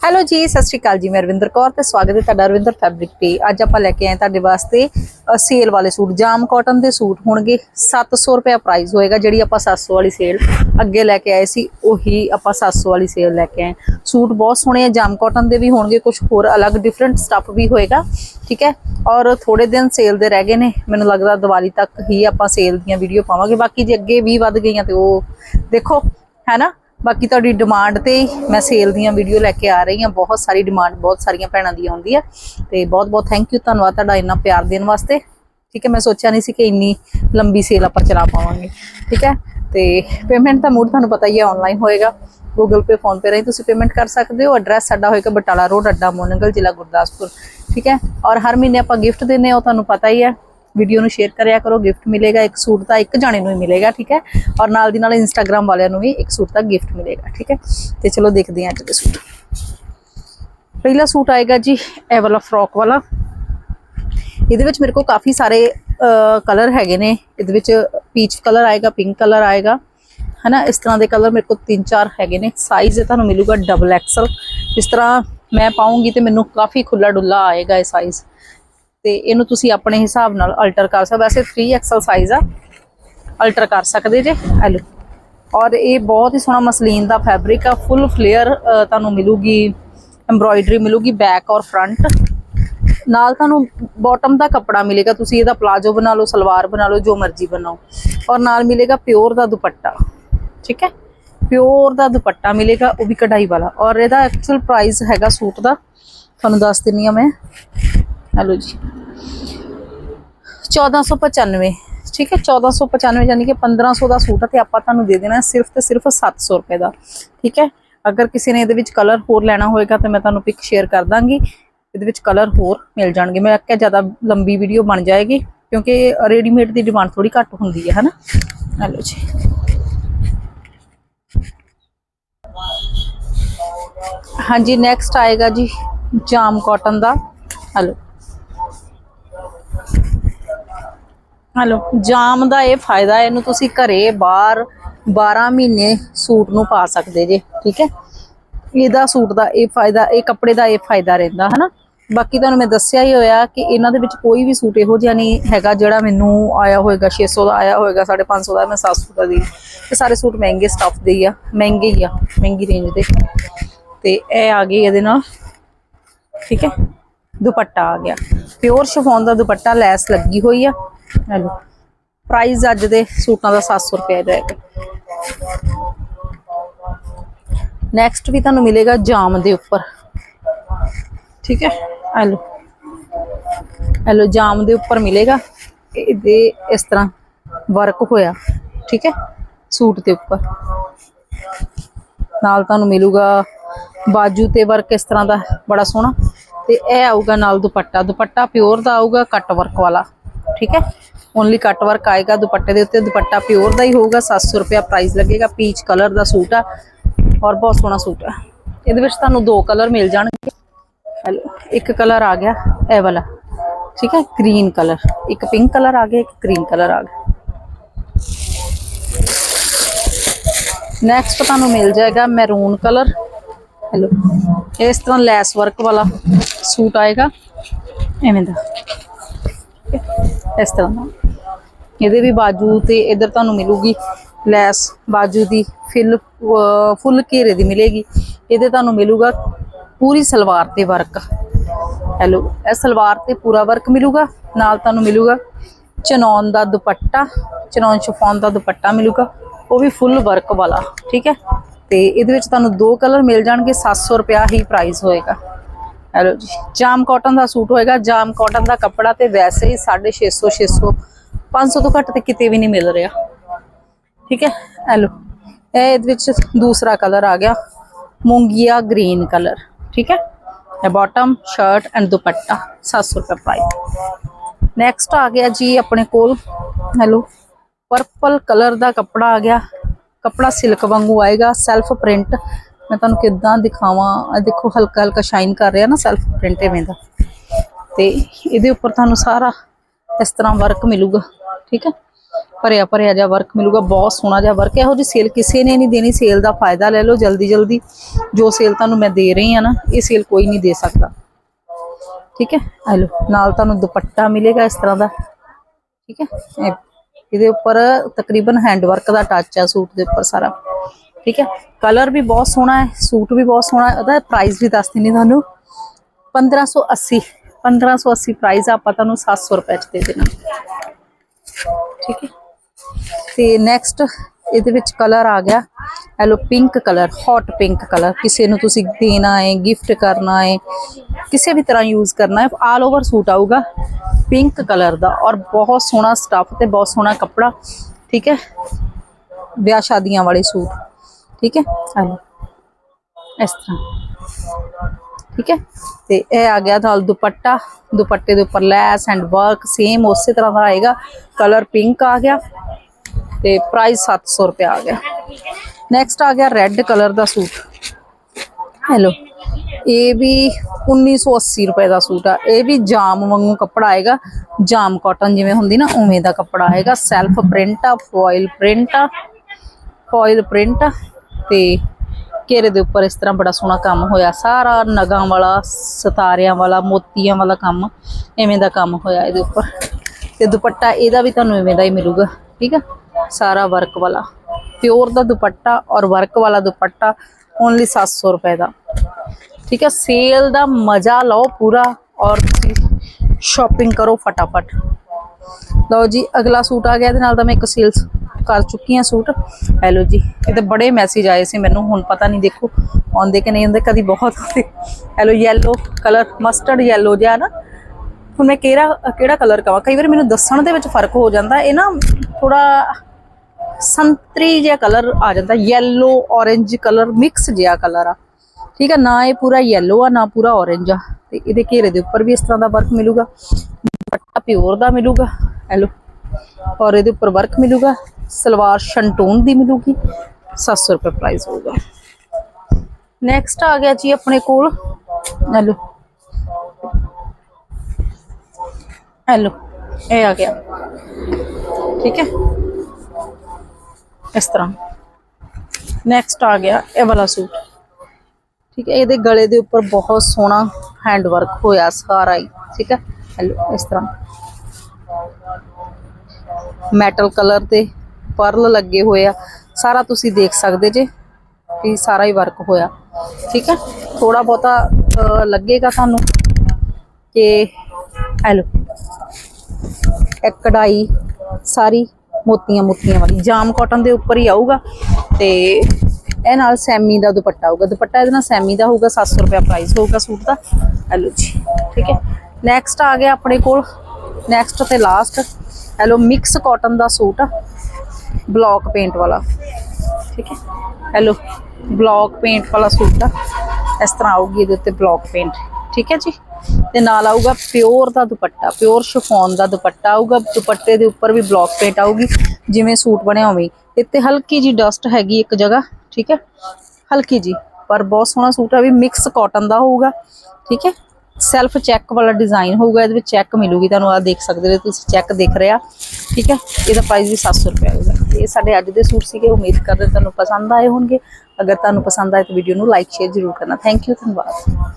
Hello ਜੀ, ਸਤਿ ਸ਼੍ਰੀ ਅਕਾਲ ਜੀ, ਮੈਂ ਰਵਿੰਦਰ ਕੌਰ ਤੇ ਸਵਾਗਤ ਹੈ ਤੁਹਾਡਾ ਰਵਿੰਦਰ ਫੈਬਰਿਕ ਤੇ। ਅੱਜ ਆਪਾਂ ਲੈ ਕੇ ਆਏ ਤੁਹਾਡੇ ਵਾਸਤੇ ਸੇਲ ਵਾਲੇ ਸੂਟ, ਜਾਮ ਕਾਟਨ ਦੇ ਸੂਟ ਹੋਣਗੇ। 700 ਰੁਪਏ ਪ੍ਰਾਈਸ ਹੋਏਗਾ, ਜਿਹੜੀ ਆਪਾਂ 700 ਵਾਲੀ ਸੇਲ ਅੱਗੇ ਲੈ ਕੇ ਆਏ ਸੀ, ਉਹੀ ਆਪਾਂ 700 ਵਾਲੀ ਸੇਲ ਲੈ ਕੇ ਆਏ ਸੂਟ ਬਹੁਤ ਸੋਹਣੇ ਆ, ਜਾਮ ਕਾਟਨ ਦੇ ਵੀ ਹੋਣਗੇ ਕੁਝ ਹੋਰ ਅਲੱਗ ਡਿਫਰੈਂਟ ਸਟੱਫ ਵੀ ਹੋਏਗਾ, ਠੀਕ ਹੈ? ਔਰ ਥੋੜੇ ਦਿਨ ਸੇਲ ਦੇ ਰਹਿ ਗਏ ਨੇ, ਮੈਨੂੰ ਲੱਗਦਾ ਦੀਵਾਲੀ ਤੱਕ ਹੀ ਆਪਾਂ ਸੇਲ ਦੀਆਂ ਵੀਡੀਓ ਪਾਵਾਂਗੇ। ਬਾਕੀ ਜੇ ਅੱਗੇ ਵੀ ਵੱਧ ਗਈਆਂ ਤੇ ਉਹ ਦੇਖੋ ਹੈਨਾ ਬਾਕੀ ਤੁਹਾਡੀ ਡਿਮਾਂਡ ਤੇ ਹੀ ਮੈਂ ਸੇਲ ਦੀਆਂ ਵੀਡੀਓ ਲੈ ਕੇ ਆ ਰਹੀ ਹਾਂ। ਬਹੁਤ ਸਾਰੀ ਡਿਮਾਂਡ ਬਹੁਤ ਸਾਰੀਆਂ ਭੈਣਾਂ ਦੀ ਆਉਂਦੀ ਹੈ ਤੇ ਬਹੁਤ ਬਹੁਤ ਥੈਂਕ ਯੂ ਧੰਨਵਾਦ ਤੁਹਾਡਾ ਇੰਨਾ ਪਿਆਰ ਦੇਣ ਵਾਸਤੇ। ਠੀਕ ਹੈ, ਮੈਂ ਸੋਚਿਆ ਨਹੀਂ ਸੀ ਕਿ ਇੰਨੀ ਲੰਬੀ ਸੇਲ ਆਪਾਂ ਚਲਾ ਪਾਵਾਂਗੇ। ਠੀਕ ਹੈ, ਤੇ ਪੇਮੈਂਟ ਦਾ ਮੂਡ ਤੁਹਾਨੂੰ ਪਤਾ ਹੀ ਹੈ ਆਨਲਾਈਨ ਹੋਏਗਾ। ਗੂਗਲ ਪੇ ਫੋਨ ਪੇ ਰਾਹੀਂ ਤੁਸੀਂ ਪੇਮੈਂਟ ਕਰ ਸਕਦੇ ਹੋ। ਐਡਰੈਸ ਸਾਡਾ ਹੋਏਗਾ ਬਟਾਲਾ ਰੋਡ, ਅੱਡਾ ਮੋਨਗਲ, ਜ਼ਿਲ੍ਹਾ ਗੁਰਦਾਸਪੁਰ। ਠੀਕ ਹੈ, ਔਰ ਹਰ ਮਹੀਨੇ ਆਪਾਂ ਗਿਫਟ ਦਿੰਨੇ ਆ ਉਹ ਤੁਹਾਨੂੰ ਪਤਾ ਹੀ ਹੈ। ਵੀਡੀਓ ਨੂੰ ਸ਼ੇਅਰ ਕਰਿਆ ਕਰੋ ਗਿਫਟ ਮਿਲੇਗਾ, ਇੱਕ ਸੂਟ ਦਾ ਇੱਕ ਜਾਣੇ ਨੂੰ ਹੀ ਮਿਲੇਗਾ, ਠੀਕ ਹੈ? ਔਰ ਨਾਲ ਦੀ ਨਾਲ ਇੰਸਟਾਗ੍ਰam ਵਾਲਿਆਂ ਨੂੰ ਵੀ ਇੱਕ ਸੂਟ ਦਾ ਗਿਫਟ ਮਿਲੇਗਾ, ਠੀਕ ਹੈ? ਤੇ ਚਲੋ ਦੇਖਦੇ ਹਾਂ ਅੱਜ ਦੇ ਸੂਟ। ਪਹਿਲਾ ਸੂਟ ਆਏਗਾ ਜੀ, ਇਹ ਵਾਲਾ ਫਰੋਕ ਵਾਲਾ। ਇਹਦੇ ਵਿੱਚ ਮੇਰੇ ਕੋਲ ਕਾਫੀ ਸਾਰੇ ਕਲਰ ਹੈਗੇ ਨੇ। ਇਹਦੇ ਵਿੱਚ ਪੀਚ ਕਲਰ ਆਏਗਾ ਪਿੰਕ ਕਲਰ ਆਏਗਾ। ਹਨਾ, ਇਸ ਤਰ੍ਹਾਂ ਦੇ ਕਲਰ ਮੇਰੇ ਕੋਲ ਤਿੰਨ ਚਾਰ ਹੈਗੇ ਨੇ। ਸਾਈਜ਼ ਤੁਹਾਨੂੰ ਮਿਲੂਗਾ ਡਬਲ ਐਕਸਲ ਇਸ ਤਰ੍ਹਾਂ ਮੈਂ ਪਾਉਂਗੀ ਤੇ ਮੈਨੂੰ ਕਾਫੀ ਖੁੱਲਾ ਡੁੱਲਾ ਆਏਗਾ ਇਹ ਸਾਈਜ਼ ਤੇ ਇਹਨੂੰ ਤੁਸੀਂ ਆਪਣੇ ਹਿਸਾਬ ਨਾਲ ਅਲਟਰ ਕਰ ਸਕਦੇ ਵੈਸੇ 3 ਐਕਸਲ ਸਾਈਜ਼ ਆ। ਅਲਟਰ ਕਰ ਸਕਦੇ ਜੇ। ਇਹ ਲਓ। ਔਰ ਇਹ ਬਹੁਤ ਹੀ ਸੋਹਣਾ ਮਸਲੀਨ ਦਾ ਫੈਬਰਿਕ ਆ। ਫੁੱਲ ਫਲੇਅਰ ਤੁਹਾਨੂੰ ਮਿਲੂਗੀ। ਐਮਬ੍ਰੋਇਡਰੀ ਮਿਲੂਗੀ ਬੈਕ ਔਰ ਫਰੰਟ ਨਾਲ ਤੁਹਾਨੂੰ ਬਾਟਮ ਦਾ ਕੱਪੜਾ ਮਿਲੇਗਾ। ਤੁਸੀਂ ਇਹਦਾ ਪਲਾਜੋ ਬਣਾ ਲਓ, ਸਲਵਾਰ ਬਣਾ ਲਓ, ਜੋ ਮਰਜ਼ੀ ਬਣਾਓ। ਔਰ ਨਾਲ ਮਿਲੇਗਾ ਪਿਓਰ ਦਾ ਦੁਪੱਟਾ। ਠੀਕ ਹੈ? ਪਿਓਰ ਦਾ ਦੁਪੱਟਾ ਮਿਲੇਗਾ, ਉਹ ਵੀ ਕਢਾਈ ਵਾਲਾ। ਔਰ ਇਹਦਾ ਐਕਚੁਅਲ ਪ੍ਰਾਈਸ ਹੈਗਾ ਸੂਟ ਦਾ। ਤੁਹਾਨੂੰ ਦੱਸ ਦਿੰਨੀ ਆ ਮੈਂ। ਹੈਲੋ ਜੀ। 1495 ਠੀਕ ਹੈ 1495 ਯਾਨੀ ਕਿ 1500 ਦਾ ਸੂਟ ਹੈ ਤੇ ਆਪਾਂ ਤੁਹਾਨੂੰ ਦੇ ਦੇਣਾ ਸਿਰਫ ਤੇ ਸਿਰਫ 700 ਰੁਪਏ ਦਾ, ਠੀਕ ਹੈ। ਅਗਰ ਕਿਸੇ ਨੇ ਇਹਦੇ ਵਿੱਚ ਕਲਰ ਹੋਰ ਲੈਣਾ ਹੋਏਗਾ ਤਾਂ ਮੈਂ ਤੁਹਾਨੂੰ ਪਿਕ ਸ਼ੇਅਰ ਕਰ ਦਾਂਗੀ। ਇਹਦੇ ਵਿੱਚ ਕਲਰ ਹੋਰ ਮਿਲ ਜਾਣਗੇ। ਮੈਂ ਕਿਹਾ ਜ਼ਿਆਦਾ ਲੰਬੀ ਵੀਡੀਓ ਬਣ ਜਾਏਗੀ ਕਿਉਂਕਿ ਰੈਡੀਮੇਡ ਦੀ ਡਿਮਾਂਡ ਥੋੜੀ ਘੱਟ ਹੁੰਦੀ ਹੈ, ਹਨਾ? ਹੈਲੋ ਜੀ। ਹਾਂਜੀ ਨੈਕਸਟ ਆਏਗਾ ਜੀ ਜਾਮ ਕਾਟਨ ਦਾ। ਹੈਲੋ। ਹਲੋ, ਜਾਮ ਦਾ ਇਹ ਫਾਇਦਾ ਇਹਨੂੰ ਤੁਸੀਂ ਘਰੇ ਬਾਹਰ 12 ਮਹੀਨੇ ਸੂਟ ਨੂੰ ਪਾ ਸਕਦੇ ਜੇ, ਠੀਕ ਹੈ? ਇਹਦਾ ਸੂਟ ਦਾ ਇਹ ਫਾਇਦਾ, ਇਹ ਕੱਪੜੇ ਦਾ ਇਹ ਫਾਇਦਾ ਰਹਿੰਦਾ, ਹਨਾ? ਬਾਕੀ ਤੁਹਾਨੂੰ ਮੈਂ ਦੱਸਿਆ ਹੀ ਹੋਇਆ ਕਿ ਇਹਨਾਂ ਦੇ ਵਿੱਚ ਕੋਈ ਵੀ ਸੂਟ ਇਹੋ ਜਿਹਾ ਨਹੀਂ ਹੈਗਾ ਜਿਹੜਾ ਮੈਨੂੰ ਆਇਆ ਹੋਏਗਾ 600 ਦਾ ਆਇਆ ਹੋਏਗਾ 550 ਦਾ, ਮੈਂ 700 ਦਾ ਦੀ ਇਹ ਸਾਰੇ ਸੂਟ ਮਹਿੰਗੇ ਸਟਫ ਦੇ ਆ, ਮਹਿੰਗੇ ਹੀ ਆ, ਮਹਿੰਗੀ ਰੇਂਜ ਦੇ। ਤੇ ਇਹ ਆ ਗਈ ਇਹਦੇ ਨਾਲ, ਠੀਕ ਹੈ? ਦੁਪੱਟਾ ਆ ਗਿਆ। ਪਿਓਰ ਸ਼ਿਫੋਨ ਦਾ ਦੁਪੱਟਾ ਲੈਸ ਲੱਗੀ ਹੋਈ ਆ। ਹੈਲੋ ਪ੍ਰਾਈਸ ਅੱਜ ਦੇ ਸੂਟਾਂ ਦਾ 700 ਰੁਪਏ ਰਹੇਗਾ ਨੈਕਸਟ ਵੀ ਤੁਹਾਨੂੰ ਮਿਲੇਗਾ ਜਾਮ ਦੇ ਉੱਪਰ। ਠੀਕ ਹੈ? ਹੈਲੋ ਹੈਲੋ ਜਾਮ ਦੇ ਉੱਪਰ ਮਿਲੇਗਾ ਇਹਦੇ ਇਸ ਤਰ੍ਹਾਂ ਵਰਕ ਹੋਇਆ। ਠੀਕ ਹੈ? ਸੂਟ ਦੇ ਉੱਪਰ। ਨਾਲ ਤੁਹਾਨੂੰ ਮਿਲੂਗਾ ਬਾਜੂ ਤੇ ਵਰਕ ਇਸ ਤਰ੍ਹਾਂ ਦਾ ਬੜਾ ਸੋਹਣਾ। ਤੇ ਇਹ ਆਊਗਾ ਨਾਲ ਦੁਪੱਟਾ। ਦੁਪੱਟਾ ਪਿਓਰ ਦਾ ਆਊਗਾ ਕੱਟ ਵਰਕ ਵਾਲਾ, ਠੀਕ ਹੈ? ਓਨਲੀ ਕੱਟ ਵਰਕ ਆਏਗਾ ਦੁਪੱਟੇ ਦੇ ਉੱਤੇ। ਦੁਪੱਟਾ ਪਿਓਰ ਦਾ ਹੀ ਹੋਊਗਾ 700 ਰੁਪਿਆ ਪ੍ਰਾਈਸ ਲੱਗੇਗਾ। ਪੀਚ ਕਲਰ ਦਾ ਸੂਟ ਆ ਔਰ ਬਹੁਤ ਸੋਹਣਾ ਸੂਟ ਆ। ਇਹਦੇ ਵਿੱਚ ਤੁਹਾਨੂੰ ਦੋ ਕਲਰ ਮਿਲ ਜਾਣਗੇ। ਹੈਲੋ ਇੱਕ ਕਲਰ ਆ ਗਿਆ, ਇਹ ਵਾਲਾ, ਠੀਕ ਹੈ? ਗ੍ਰੀਨ ਕਲਰ ਇੱਕ ਪਿੰਕ ਕਲਰ ਆ ਗਿਆ, ਇੱਕ ਗ੍ਰੀਨ ਕਲਰ ਆ ਗਿਆ। ਨੈਕਸਟ ਤੁਹਾਨੂੰ ਮਿਲ ਜਾਏਗਾ ਮੈਰੂਨ ਕਲਰ ਹੈਲੋ ਇਸ ਤਰ੍ਹਾਂ ਲੈਸ ਵਰਕ ਵਾਲਾ। ਸੂਟ ਆਏਗਾ। ਐਵੇਂ ਦਾ। ਇਸ ਤਰ੍ਹਾਂ ਦਾ। ਇਹਦੇ ਵੀ ਬਾਜੂ ਤੇ ਇਧਰ ਤੁਹਾਨੂੰ ਮਿਲੂਗੀ ਲੈਸ, ਬਾਜੂ ਦੀ ਫਿਲ ਫੁੱਲ ਘੇਰੇ ਦੀ ਮਿਲੇਗੀ। ਇਹਦੇ ਤੁਹਾਨੂੰ ਮਿਲੂਗਾ ਪੂਰੀ ਸਲਵਾਰ ਤੇ ਵਰਕ। ਹੈਲੋ ਇਹ ਸਲਵਾਰ ਤੇ ਪੂਰਾ ਵਰਕ ਮਿਲੂਗਾ। ਨਾਲ ਤੁਹਾਨੂੰ ਮਿਲੂਗਾ ਚਨੌਨ ਦਾ ਦੁਪੱਟਾ, ਚਨੌਨ ਸ਼ਿਫੋਨ ਦਾ ਦੁਪੱਟਾ ਮਿਲੂਗਾ। ਉਹ ਵੀ ਫੁੱਲ ਵਰਕ ਵਾਲਾ, ਠੀਕ ਹੈ? ਤੇ ਇਹਦੇ ਵਿੱਚ ਤੁਹਾਨੂੰ ਦੋ ਕਲਰ ਮਿਲ ਜਾਣਗੇ 700 ਰੁਪਿਆ ਹੀ ਪ੍ਰਾਈਸ ਹੋਏਗਾ। ਹੈਲੋ ਜੀ ਜਾਮ ਕਾਟਨ ਦਾ ਸੂਟ ਹੋਏਗਾ, ਜਾਮ ਕਾਟਨ ਦਾ ਕੱਪੜਾ ਤੇ ਵੈਸੇ ਹੀ 650 600 500 ਤੋਂ ਘੱਟ ਤੇ ਕਿਤੇ ਵੀ ਨਹੀਂ ਮਿਲ ਰਿਹਾ। ਠੀਕ ਹੈ? ਹੈਲੋ, ਇਹ ਇਹਦੇ ਵਿੱਚ ਦੂਸਰਾ ਕਲਰ ਆ ਗਿਆ, ਮੂੰਗੀਆ ਗ੍ਰੀਨ ਕਲਰ ਠੀਕ ਹੈ? ਇਹ ਬਾਟਮ ਸ਼ਰਟ ਐਂਡ ਦੁਪੱਟਾ 700 ਰੁਪਏ ਪ੍ਰਾਈਸ ਨੈਕਸਟ ਆ ਗਿਆ ਜੀ ਆਪਣੇ ਕੋਲ, ਹੈਲੋ ਪਰਪਲ ਕਲਰ ਦਾ ਕੱਪੜਾ ਆ ਗਿਆ। ਕੱਪੜਾ ਸਿਲਕ ਵਾਂਗੂ ਆਏਗਾ ਸੈਲਫ ਪ੍ਰਿੰਟ ਮੈਂ ਤੁਹਾਨੂੰ ਕਿੱਦਾਂ ਦਿਖਾਵਾਂ? ਆਹ ਦੇਖੋ, ਹਲਕਾ ਹਲਕਾ ਸ਼ਾਈਨ ਕਰ ਰਿਹਾ ਨਾ ਸੈਲਫ ਪ੍ਰਿੰਟ ਐਵੇਂ ਦਾ। ਤੇ ਇਹਦੇ ਉੱਪਰ ਤੁਹਾਨੂੰ ਸਾਰਾ ਇਸ ਤਰ੍ਹਾਂ ਵਰਕ ਮਿਲੂਗਾ, ਠੀਕ ਹੈ? ਭਰਿਆ ਭਰਿਆ ਜਿਹਾ ਵਰਕ ਮਿਲੂਗਾ, ਬਹੁਤ ਸੋਹਣਾ ਜਿਹਾ ਵਰਕ ਇਹੋ ਜਿਹੀ ਸੇਲ ਕਿਸੇ ਨੇ ਨਹੀਂ ਦੇਣੀ ਸੇਲ ਦਾ ਫਾਇਦਾ ਲੈ ਲਓ ਜਲਦੀ ਜਲਦੀ। ਜੋ ਸੇਲ ਤੁਹਾਨੂੰ ਮੈਂ ਦੇ ਰਹੀ ਹਾਂ ਨਾ, ਇਹ ਸੇਲ ਕੋਈ ਨਹੀਂ ਦੇ ਸਕਦਾ। ਠੀਕ ਹੈ? ਆ ਲਓ, ਨਾਲ ਤੁਹਾਨੂੰ ਦੁਪੱਟਾ ਮਿਲੇਗਾ ਇਸ ਤਰ੍ਹਾਂ ਦਾ। ਠੀਕ ਹੈ? ਇਹਦੇ ਉੱਪਰ ਤਕਰੀਬਨ ਹੈਂਡ ਵਰਕ ਦਾ ਟੱਚ ਆ ਸੂਟ ਦੇ ਉੱਪਰ ਸਾਰਾ। ਠੀਕ ਹੈ? ਕਲਰ ਵੀ ਬਹੁਤ ਸੋਹਣਾ ਹੈ, ਸੂਟ ਵੀ ਬਹੁਤ ਸੋਹਣਾ ਹੈ। ਉਹਦਾ ਪ੍ਰਾਈਸ ਵੀ ਦੱਸ ਦਿੰਦੀ ਤੁਹਾਨੂੰ। 1580 1580 ਪ੍ਰਾਈਸ ਆਪਾਂ ਤੁਹਾਨੂੰ 700 ਰੁਪਏ ਚ ਦੇ ਦੇਣਾ। ਠੀਕ ਹੈ? ਤੇ ਨੈਕਸਟ ਇਹਦੇ ਵਿੱਚ ਕਲਰ ਆ ਗਿਆ। Yellow pink colour hot pink colour ਕਿਸੇ ਨੂੰ ਤੁਸੀਂ ਦੇਣਾ ਹੈ ਗਿਫਟ ਕਰਨਾ ਹੈ, ਕਿਸੇ ਵੀ ਤਰ੍ਹਾਂ ਯੂਜ਼ ਕਰਨਾ ਹੈ ਆਲ ਓਵਰ ਸੂਟ ਆਊਗਾ। ਪਿੰਕ ਕਲਰ ਦਾ ਔਰ ਬਹੁਤ ਸੋਹਣਾ ਸਟੱਫ ਤੇ ਬਹੁਤ ਸੋਹਣਾ ਕੱਪੜਾ। ਠੀਕ ਹੈ? ਵਿਆਹ ਸ਼ਾਦੀਆਂ ਵਾਲੇ ਸੂਟ। ਠੀਕ ਹੈ ਐਲੋ ਇਸ ਤਰ੍ਹਾਂ ਠੀਕ ਹੈ ਤੇ ਇਹ ਆ ਗਿਆ ਨਾਲ ਦੁਪੱਟਾ ਦੁਪੱਟੇ ਦੇ ਉੱਪਰ ਲੈਸ ਐਂਡ ਵਰਕ ਸੇਮ ਉਸੇ ਤਰ੍ਹਾਂ ਦਾ ਆਏਗਾ ਕਲਰ ਪਿੰਕ ਆ ਗਿਆ ਤੇ ਪ੍ਰਾਈਸ 700 ਰੁਪਏ ਆ ਗਿਆ ਨੈਕਸਟ ਆ ਗਿਆ ਰੈੱਡ ਕਲਰ ਦਾ ਸੂਟ ਹੈਲੋ ਇਹ ਵੀ 1980 ਰੁਪਏ ਦਾ ਸੂਟ ਆ ਇਹ ਵੀ ਜਾਮ ਵਾਂਗੂ ਕੱਪੜਾ ਆਏਗਾ ਜਾਮ ਕਾਟਨ ਜਿਵੇਂ ਹੁੰਦੀ ਨਾ ਉਵੇਂ ਦਾ ਕੱਪੜਾ ਆਏਗਾ ਸੈਲਫ ਪ੍ਰਿੰਟ ਆ ਫੋਇਲ ਪ੍ਰਿੰਟ ਆ ਫੋਇਲ ਪ੍ਰਿੰਟ ਆ ਤੇ ਘੇਰੇ ਦੇ ਉੱਪਰ ਇਸ ਤਰ੍ਹਾਂ ਬੜਾ ਸੋਹਣਾ ਕੰਮ ਹੋਇਆ। ਸਾਰਾ ਨਗਾਂ ਵਾਲਾ, ਸਤਾਰਿਆਂ ਵਾਲਾ, ਮੋਤੀਆਂ ਵਾਲਾ ਕੰਮ ਐਵੇਂ ਦਾ ਕੰਮ ਹੋਇਆ ਇਹਦੇ ਉੱਪਰ। ਤੇ ਦੁਪੱਟਾ ਇਹਦਾ ਵੀ ਤੁਹਾਨੂੰ ਐਵੇਂ ਦਾ ਹੀ ਮਿਲੂਗਾ, ਠੀਕ ਆ? ਸਾਰਾ ਵਰਕ ਵਾਲਾ। ਪਿਓਰ ਦਾ ਦੁਪੱਟਾ ਔਰ ਵਰਕ ਵਾਲਾ ਦੁਪੱਟਾ ਓਨਲੀ 700 ਰੁਪਏ ਦਾ। ਠੀਕ ਹੈ ਸੇਲ ਦਾ ਮਜ਼ਾ ਲਓ ਪੂਰਾ ਔਰ ਤੁਸੀਂ ਸ਼ਾਪਿੰਗ ਕਰੋ ਫਟਾਫਟ। ਲਓ ਜੀ, ਅਗਲਾ ਸੂਟ ਆ ਗਿਆ, ਇਹਦੇ ਨਾਲ ਤਾਂ ਮੈਂ ਇੱਕ ਸੇਲਸ ਕਰ ਚੁੱਕੀ ਹਾਂ ਸੂਟ। ਹੈਲੋ ਜੀ ਇਹਦੇ ਬੜੇ ਮੈਸੇਜ ਆਏ ਸੀ ਮੈਨੂੰ, ਹੁਣ ਪਤਾ ਨਹੀਂ ਦੇਖੋ ਆਉਂਦੇ ਕਿ ਨਹੀਂ ਆਉਂਦੇ, ਕਦੀ ਬਹੁਤ ਆਉਂਦੇ। Hello yellow colour mustard yellow ਜਿਹਾ ਨਾ। ਹੁਣ ਮੈਂ ਕਿਹੜਾ ਕਿਹੜਾ ਕਲਰ ਕਵਾਂ? ਕਈ ਵਾਰ ਮੈਨੂੰ ਦੱਸਣ ਦੇ ਵਿੱਚ ਫ਼ਰਕ ਹੋ ਜਾਂਦਾ, ਇਹ ਨਾ ਥੋੜਾ ਸੰਤਰੀ ਜਿਹਾ ਕਲਰ ਆ ਜਾਂਦਾ ਯੈਲੋ ਔਰੇਂਜ ਕਲਰ ਮਿਕਸ ਜਿਹਾ ਕਲਰ ਆ। ਠੀਕ ਆ, ਨਾ ਇਹ ਪੂਰਾ ਯੈਲੋ ਆ, ਨਾ ਪੂਰਾ ਔਰੇਂਜ ਆ। ਤੇ ਇਹਦੇ ਘੇਰੇ ਦੇ ਉੱਪਰ ਵੀ ਇਸ ਤਰ੍ਹਾਂ ਦਾ ਵਰਕ ਮਿਲੂਗਾ। ਦੁਪੱਟਾ ਪਿਓਰ ਦਾ ਮਿਲੂਗਾ, ਹੈਲੋ। ਔਰ ਇਹਦੇ ਉੱਪਰ ਵਰਕ ਮਿਲੂਗਾ। ਸਲਵਾਰ ਸ਼ੰਟੂਨ ਦੀ ਮਿਲੂਗੀ 700 ਰੁਪਏ ਪ੍ਰਾਈਸ ਹੋਊਗਾ। ਨੈਕਸਟ ਆ ਗਿਆ ਜੀ ਆਪਣੇ ਕੋਲ ਹੈਲੋ ਹੈਲੋ ਇਹ ਆ ਗਿਆ। ਠੀਕ ਹੈ? ਇਸ ਤਰ੍ਹਾਂ। ਨੈਕਸਟ ਆ ਗਿਆ ਇਹ ਵਾਲਾ ਸੂਟ। ਠੀਕ ਹੈ, ਇਹਦੇ ਗਲੇ ਦੇ ਉੱਪਰ ਬਹੁਤ ਸੋਹਣਾ ਹੈਂਡ ਵਰਕ ਹੋਇਆ ਸਾਰਾ ਹੀ। ਠੀਕ ਹੈ? ਹੈਲੋ ਇਸ ਤਰ੍ਹਾਂ। ਮੈਟਲ ਕਲਰ ਤੇ ਪਰਲ ਲੱਗੇ ਹੋਏ ਆ। ਸਾਰਾ ਤੁਸੀਂ ਦੇਖ ਸਕਦੇ ਜੇ ਵੀ ਸਾਰਾ ਹੀ ਵਰਕ ਹੋਇਆ। ਠੀਕ ਹੈ ਥੋੜਾ ਬਹੁਤਾ ਲੱਗੇਗਾ ਤੁਹਾਨੂੰ ਕਿ ਹੈਲੋ ਇੱਕ ਕਢਾਈ ਸਾਰੀ ਮੋਤੀਆਂ ਮੋਤੀਆਂ ਵਾਲੀ। ਜਾਮ ਕਾਟਨ ਦੇ ਉੱਪਰ ਹੀ ਆਊਗਾ ਤੇ ਇਹ ਨਾਲ ਸੈਮੀ ਦਾ ਦੁਪੱਟਾ ਆਊਗਾ। ਦੁਪੱਟਾ ਇਹਦੇ ਨਾਲ ਸੈਮੀ ਦਾ ਹੋਊਗਾ 700 ਰੁਪਏ ਪ੍ਰਾਈਸ ਹੋਊਗਾ ਸੂਟ ਦਾ। ਹੈਲੋ ਜੀ। ਠੀਕ ਹੈ? ਨੈਕਸਟ ਆ ਗਿਆ ਆਪਣੇ ਕੋਲ। ਨੈਕਸਟ ਤੇ ਲਾਸਟ ਹੈਲੋ ਮਿਕਸ ਕਾਟਨ ਦਾ ਸੂਟ ਬਲੌਕ ਪੇਂਟ ਵਾਲਾ। ਠੀਕ ਹੈ? ਹੈਲੋ ਬਲੌਕ ਪੇਂਟ ਵਾਲਾ ਸੂਟ ਆ ਇਸ ਤਰ੍ਹਾਂ ਆਊਗੀ ਇਹਦੇ ਉੱਤੇ ਬਲੌਕ ਪੇਂਟ। ਠੀਕ ਹੈ ਜੀ? ਤੇ ਨਾਲ ਆਊਗਾ ਪਿਓਰ ਦਾ ਦੁਪੱਟਾ, ਪਿਓਰ ਸ਼ਿਫੋਨ ਦਾ ਦੁਪੱਟਾ ਆਊਗਾ। ਦੁਪੱਟੇ ਦੇ ਉੱਪਰ ਵੀ ਬਲੌਕ ਪੇਂਟ ਆਊਗੀ, ਜਿਵੇਂ ਸੂਟ ਬਣਿਆ ਹੋਵੇ ਇੱਥੇ ਹਲਕੀ ਜੀ ਡਸਟ ਹੈਗੀ ਇੱਕ ਜਗ੍ਹਾ, ਠੀਕ ਹੈ? ਹਲਕੀ ਜੀ ਪਰ ਬਹੁਤ ਸੋਹਣਾ ਸੂਟ ਆ। ਵੀ ਮਿਕਸ ਕਾਟਨ ਦਾ ਹੋਊਗਾ, ਠੀਕ ਹੈ? ਸੈਲਫ ਚੈੱਕ ਵਾਲਾ ਡਿਜ਼ਾਈਨ ਹੋਊਗਾ, ਇਹਦੇ ਵਿੱਚ ਚੈੱਕ ਮਿਲੂਗੀ, ਤੁਹਾਨੂੰ ਆ ਦੇਖ ਸਕਦੇ ਹੋ, ਤੁਸੀਂ ਚੈੱਕ ਦਿਖ ਰਿਹਾ ਠੀਕ ਹੈ? ਇਹਦਾ ਪ੍ਰਾਈਸ ਵੀ 700 ਰੁਪਏ ਹੋਊਗਾ। ਇਹ ਸਾਡੇ ਅੱਜ ਦੇ ਸੂਟ ਸੀਗੇ, ਉਮੀਦ ਕਰਦੇ ਤੁਹਾਨੂੰ ਪਸੰਦ ਆਏ ਹੋਣਗੇ। ਅਗਰ ਤੁਹਾਨੂੰ ਪਸੰਦ ਆਏ ਤਾਂ ਵੀਡੀਓ ਨੂੰ ਲਾਈਕ ਸ਼ੇਅਰ ਜ਼ਰੂਰ ਕਰਨਾ। ਥੈਂਕ ਯੂ ਧੰਨਵਾਦ।